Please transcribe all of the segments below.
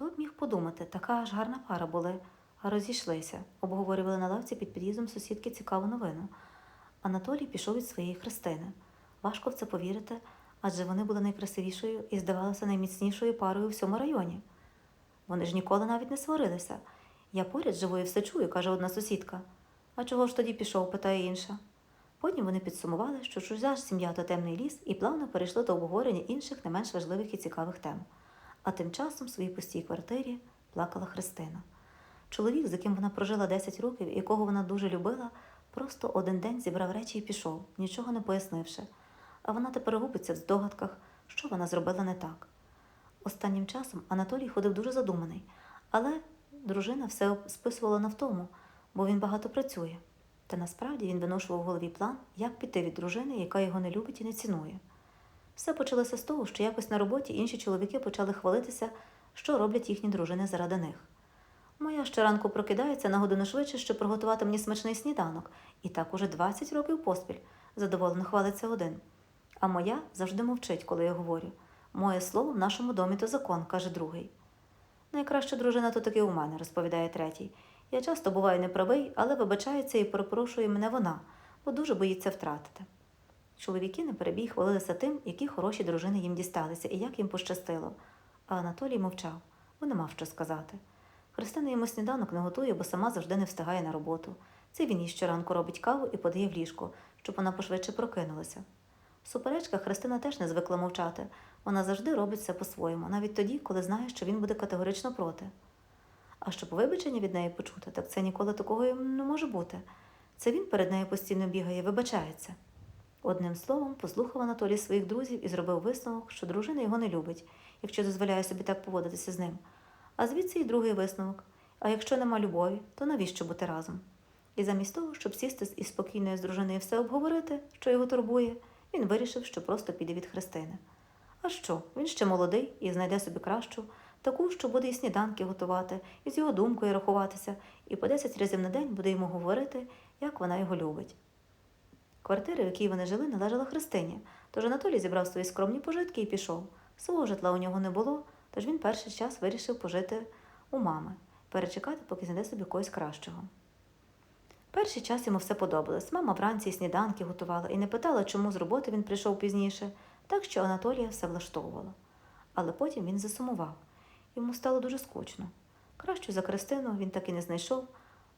Хто б міг подумати, така аж гарна пара були, а розійшлися, обговорювали на лавці під під'їздом сусідки цікаву новину. Анатолій пішов від своєї Христини. Важко в це повірити, адже вони були найкрасивішою і здавалося найміцнішою парою у всьому районі. Вони ж ніколи навіть не сварилися. Я поряд живу і все чую, каже одна сусідка. А чого ж тоді пішов, питає інша. Потім вони підсумували, що чужа ж сім'я то темний ліс, і плавно перейшли до обговорення інших не менш важливих і цікавих тем. А тим часом в своїй пустій квартирі плакала Христина. Чоловік, з яким вона прожила 10 років і якого вона дуже любила, просто один день зібрав речі і пішов, нічого не пояснивши. А вона тепер губиться в здогадках, що вона зробила не так. Останнім часом Анатолій ходив дуже задуманий, але дружина все списувала на втому, бо він багато працює. Та насправді він виношував в голові план, як піти від дружини, яка його не любить і не цінує. Все почалося з того, що якось на роботі інші чоловіки почали хвалитися, що роблять їхні дружини заради них. Моя щоранку прокидається на годину швидше, щоб приготувати мені смачний сніданок, і так уже 20 років поспіль, задоволено хвалиться один. А моя завжди мовчить, коли я говорю. Моє слово в нашому домі то закон, каже другий. Найкраща дружина то таки у мене, розповідає третій. Я часто буваю неправий, але вибачається і перепрошує мене вона, бо дуже боїться втратити. Чоловіки на перебій хвалилися тим, які хороші дружини їм дісталися і як їм пощастило. А Анатолій мовчав, бо не мав що сказати. Христина йому сніданок не готує, бо сама завжди не встигає на роботу. Це він їй щоранку робить каву і подає в ліжко, щоб вона пошвидше прокинулася. В суперечках Христина теж не звикла мовчати. Вона завжди робить все по-своєму, навіть тоді, коли знає, що він буде категорично проти. А щоб вибачення від неї почути, так це ніколи такого не може бути. Це він перед нею постійно бігає, вибачається. Одним словом, послухав Анатолій своїх друзів і зробив висновок, що дружина його не любить, якщо дозволяє собі так поводитися з ним. А звідси й другий висновок. А якщо нема любові, то навіщо бути разом? І замість того, щоб сісти із спокійною з дружиною все обговорити, що його турбує, він вирішив, що просто піде від Христини. А що? Він ще молодий і знайде собі кращу, таку, що буде і сніданки готувати, і з його думкою рахуватися, і по 10 разів на день буде йому говорити, як вона його любить. Квартира, в якій вони жили, належала Христині, тож Анатолій зібрав свої скромні пожитки і пішов. Свого житла у нього не було, тож він перший час вирішив пожити у мами, перечекати, поки знайде собі когось кращого. Перший час йому все подобалось. Мама вранці сніданки готувала і не питала, чому з роботи він прийшов пізніше, так що Анатолія все влаштовувало. Але потім він засумував. Йому стало дуже скучно. Кращу за Христину він так і не знайшов,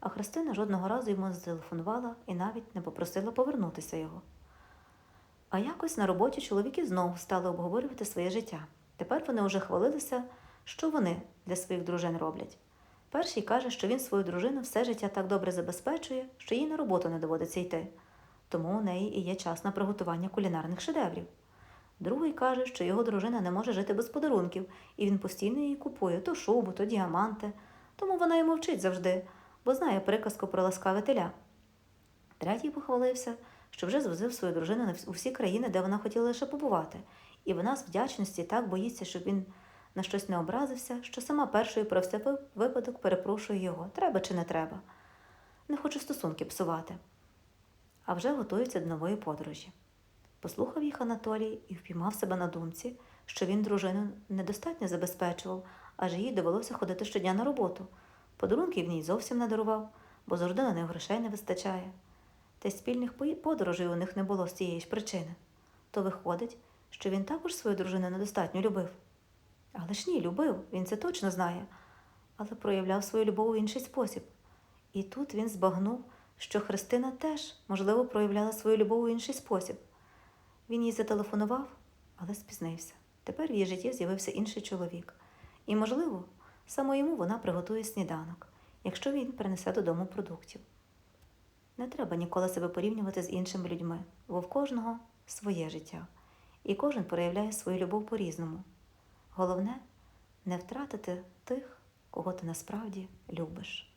а Христина жодного разу йому зателефонувала і навіть не попросила повернутися його. А якось на роботі чоловіки знову стали обговорювати своє життя. Тепер вони вже хвалилися, що вони для своїх дружин роблять. Перший каже, що він свою дружину все життя так добре забезпечує, що їй на роботу не доводиться йти, тому у неї і є час на приготування кулінарних шедеврів. Другий каже, що його дружина не може жити без подарунків, і він постійно їй купує то шубу, то діаманти, тому вона й мовчить завжди, бо знає приказку про ласкаве теля. Третій похвалився, що вже звозив свою дружину у всі країни, де вона хотіла лише побувати, і вона з вдячності так боїться, щоб він на щось не образився, що сама першою про все випадок перепрошує його, треба чи не треба. Не хоче стосунки псувати. А вже готується до нової подорожі. Послухав їх Анатолій і впіймав себе на думці, що він дружину недостатньо забезпечував, аж їй довелося ходити щодня на роботу. Подарунків ній зовсім не дарував, бо завжди на них грошей не вистачає. Та й спільних подорожей у них не було з цієї ж причини. То виходить, що він також свою дружину недостатньо любив. Але ж ні, любив, він це точно знає, але проявляв свою любов у інший спосіб. І тут він збагнув, що Христина теж, можливо, проявляла свою любов у інший спосіб. Він їй зателефонував, але спізнився. Тепер в її житті з'явився інший чоловік. І, можливо, саме йому вона приготує сніданок, якщо він принесе додому продуктів. Не треба ніколи себе порівнювати з іншими людьми, бо в кожного своє життя, і кожен проявляє свою любов по-різному. Головне не втратити тих, кого ти насправді любиш.